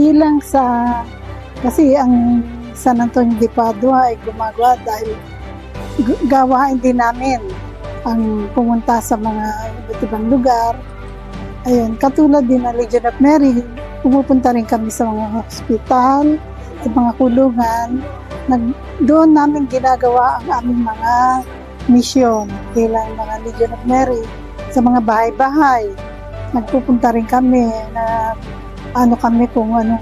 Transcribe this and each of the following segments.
hindi lang sa kasi ang San Antonio de Padua ay gumagawa dahil gawain din namin ang pumunta sa mga iba't ibang lugar. Ayun, katulad din ng Legion of Mary, pumupunta rin kami sa mga hospital, sa mga kulungan. Nag, doon namin ginagawa ang aming mga misyon bilang mga Legion of Mary sa mga bahay-bahay. Nagpupunta rin kami na ano kami kung ano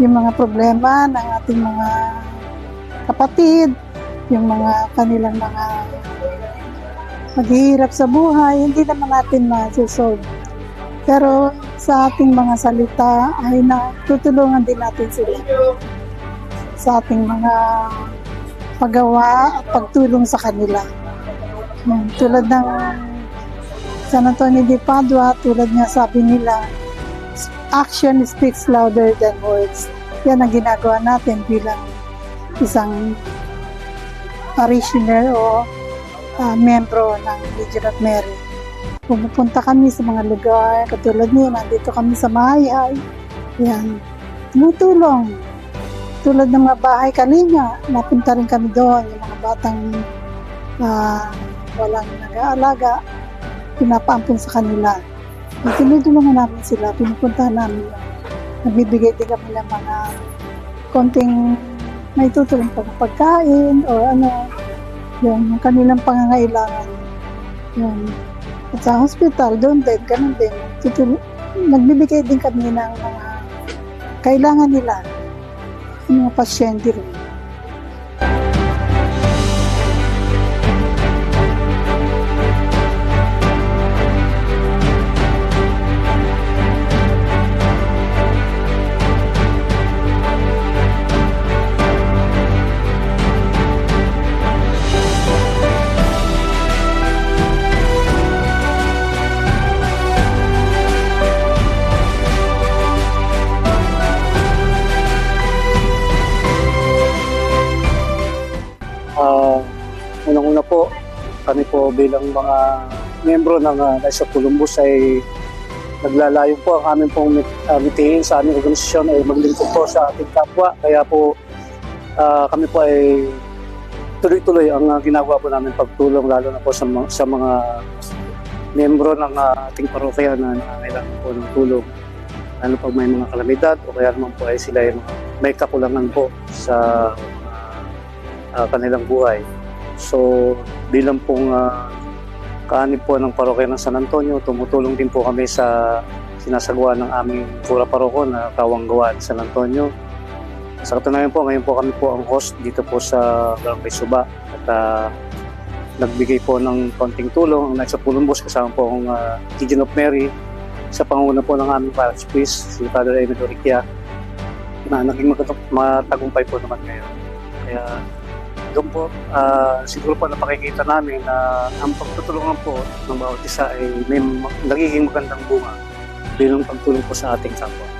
yung mga problema ng ating mga kapatid, yung mga kanilang mga maghihirap sa buhay, hindi naman natin ma-solve. Pero sa ating mga salita ay natutulungan din natin sila sa ating mga paggawa at pagtulong sa kanila. Tulad ng San Antonio de Padua, tulad nga sabi nila, action speaks louder than words. Yan ang ginagawa natin bilang isang parishioner o ah, membro ng Legion of Mary. Pumupunta kami sa mga lugar, katulad niyo, nandito kami sa Mahayay. Yan, tumutulong. Tulad ng mga bahay kanina, napunta rin kami doon, yung mga batang ah, walang nag-aalaga, pinapaampun sa kanila. At tinutulungan namin sila, pinupunta namin yun. Nagbibigay din kami ng mga konting may tutulong pag pagkain o ano, yun, yung kanilang pangangailangan. Yun. At sa hospital, doon din, ganun din. Tutul- nagbibigay din kami ng mga kailangan nila ng mga pasyente rin. Kami po bilang mga membro ng uh, Lives of Columbus ay naglalayo po ang aming pong mit- ah, mithiin sa aming organisasyon ay maglingkod po sa ating kapwa. Kaya po ah, kami po ay tuloy-tuloy ang ah, ginagawa po namin pagtulong lalo na po sa, sa mga membro ng ah, ating parokya na nangangailangan po ng tulong. Lalo pag may mga kalamidad o kaya naman po ay sila ay may kakulangan po sa ah, kanilang buhay. So, bilang pong uh, kaanib po ng parokya ng San Antonio, tumutulong din po kami sa sinasagawa ng aming pura paroko na Kawanggawa San Antonio. Sa katunayan po, ngayon po kami po ang host dito po sa Barangay Suba at ah, nagbigay po ng konting tulong ang Knights of Columbus kasama po ang uh, Legion of Mary sa panguna po ng aming parish priest, si Father Raymond Oriquia na naging matagumpay po naman ngayon. Kaya doon po, ah, siguro po napakikita namin na ang pagtutulungan po ng bawat isa ay may ma- nagiging magandang bunga bilang pagtulong po sa ating kapwa.